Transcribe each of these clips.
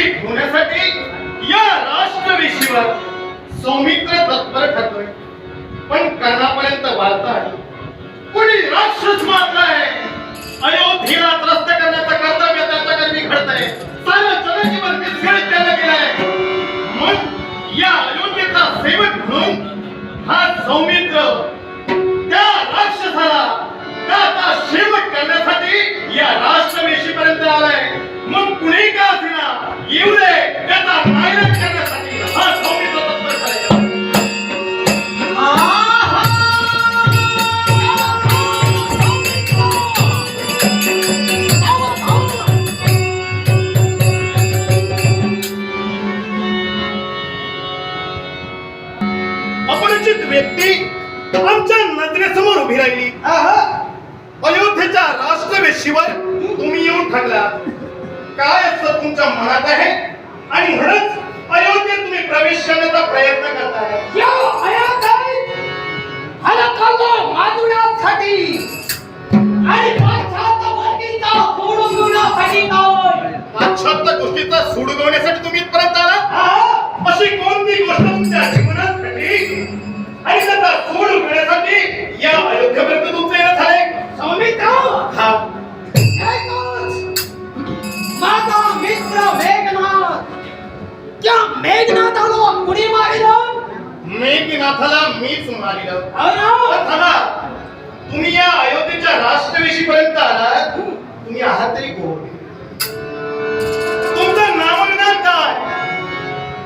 जनजीवनाला होण्यासाठी या राष्ट्रवेशीवर सौमित्र तत्पर ठरतोय. पण कर्णापर्यंत वार्ता आली कोणी राक्षस मारलाय? अयोध्येला त्रस्त करण्याचं कर्तव्य त्याच्याकडे घडतंय सारं जनजीवन विस्कळीत केलं गेलंय मग या अयोध्येचा सेवक म्हणून हा सौमित्र त्या राक्षसाला त्याचा शेवट करण्यासाठी या राष्ट्रवेशीपर्यंत आलाय. मग कुणी का असेना येऊ दे त्याचा नायनाट करण्यासाठी हा तत्पर आहे. अपरिचित व्यक्ती आमच्या नजरेसमोर उभी राहिली. अयोध्येच्या राष्ट्रवेशीवर तुम्ही येऊन ठरला. काय असं तुमच्या मनात आहे? आणि म्हणूनच अयोध्या मेघनाथाला कुणी मारिलं मेघनाथाला मीच मारिलं अरे पण थांबा तुम्ही या अयोध्येच्या राष्ट्रवेशी पर्यंत आलात तुम्ही आहात तरी कोण तुमचं काय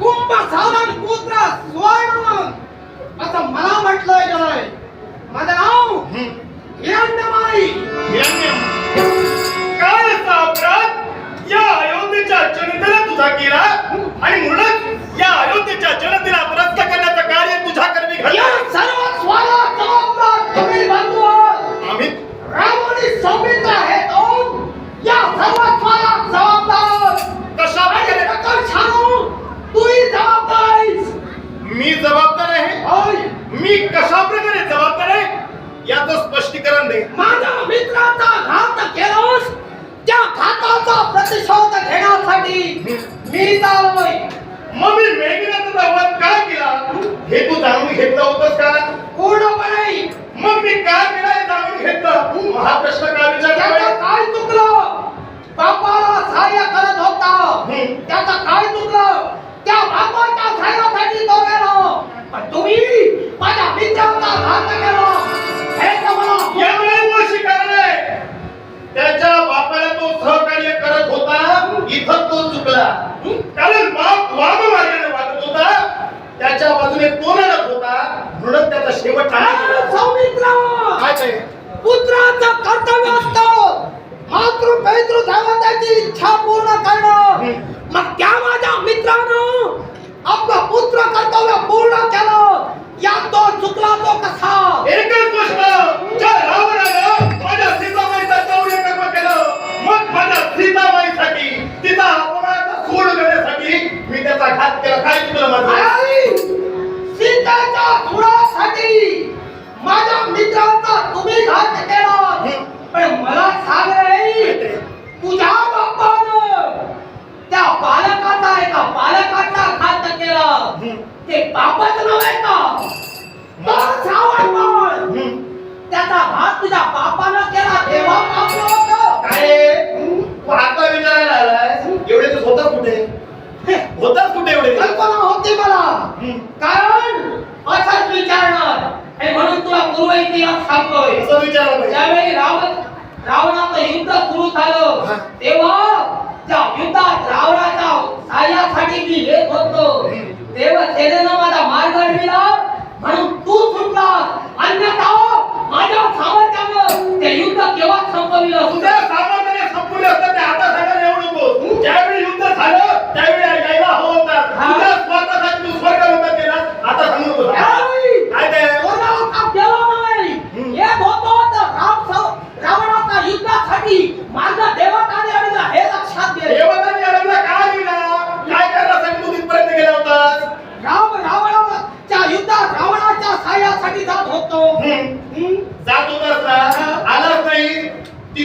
कुंभ साधन पुत्र स्वर्ण असं मला गेलंय माझं नाव हं, हिरण्यमाई हिरण्य. काय असा अपराध या अयोध्येच्या जनतेला तुझा केला मग मी काय केलं हे जाणून घेतलं? हा प्रश्न का विचारला काय चुकलं? बापाला सहाय्य करत होता. हं. त्याचं काय चुकलं? त्या बापाच्या सहाय्यासाठी तो गेला. पण तुम्ही माझ्या मित्राचा घात केला. हे यामुळे कारण. त्याच्या बापाला तो सहकार्य करत होता. इथं तो चुकला कारण बाप वाद मार्गाने वागत होता त्याच्या बाजूने तो लढत होता म्हणून त्याचा शेवट काय? पुत्राचं कर्तव्य असतं. मातृ पैतृ देवताची इच्छा पूर्ण करणं. मग त्या युद्ध सुरू झालं. तेव्हा त्या युद्धात रावणाच्या सहाय्यासाठी मी येत होतो. तेव्हा सेनेनं माझा मार्ग अडविला म्हणून तू सुटलास. अन्यथा माझ्या सामर्थ्यानं ते युद्ध केव्हा संपविलं? तुझ्या सामर्थ्याने संपूर्ण असतं ते आता सांगायला येऊ नको ज्यावेळी युद्ध झालं त्यावेळी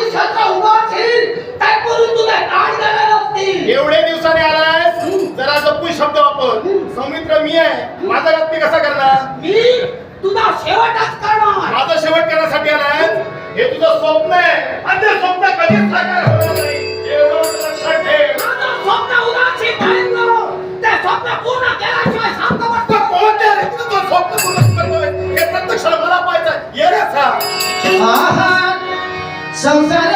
हातासाठी शस्त्र उभा असेल त्यापूर्वी तुला काढ गेले नसतील एवढे दिवसाने आलायस? जरा जपून शब्द वापर. सौमित्र मी आहे. माझा मी कसा करणार? मी तुझा शेवटच करणार. माझा शेवट करण्यासाठी आलाय हे तुझं स्वप्न आहे. आणि ते स्वप्न कधीच साकार होणार नाही. एवढं लक्षात ठेव. माझं स्वप्न उदासी ते स्वप्न पूर्ण केल्याशिवाय करतोय हे